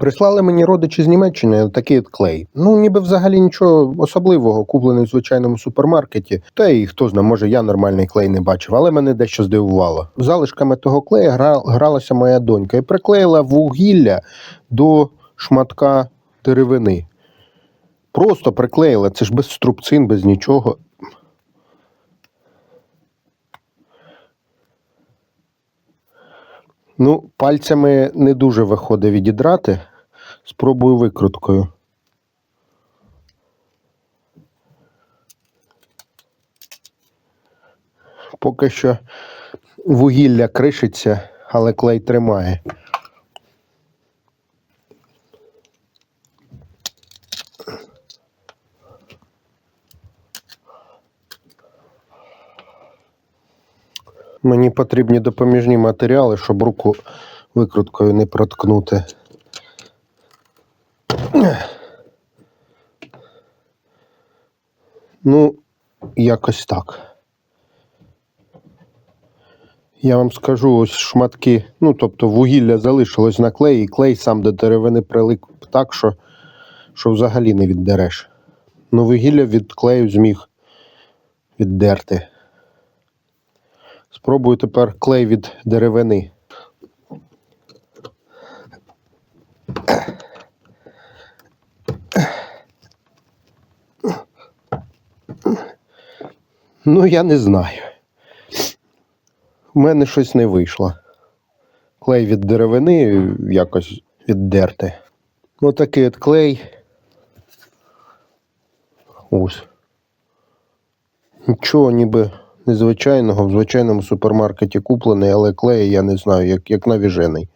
Прислали мені родичі з Німеччини такий от клей. Ну, ніби взагалі нічого особливого, куплений в звичайному супермаркеті. Та і хто знає, може я нормальний клей не бачив, але мене дещо здивувало. Залишками того клея гра... гралася моя донька і приклеїла вугілля до шматка деревини. Просто приклеїла, це ж без струбцин, без нічого. Ну, пальцями не дуже виходить відідрати. Спробую викруткою. Поки що вугілля кришиться, але клей тримає. Мені потрібні допоміжні матеріали, щоб руку викруткою не проткнути. Ну, якось так. Я вам скажу, ось шматки, ну, тобто вугілля залишилось на клеї, і клей сам до деревини прилип так, що, що взагалі не віддереш. Ну, вугілля від клею зміг віддерти. Спробую тепер клей від деревини. Ну, я не знаю. У мене щось не вийшло. Клей від деревини якось віддерти. Отакий от клей. Ось. Нічого ніби незвичайного в звичайному супермаркеті куплений, але клею я не знаю, як, як навіжений.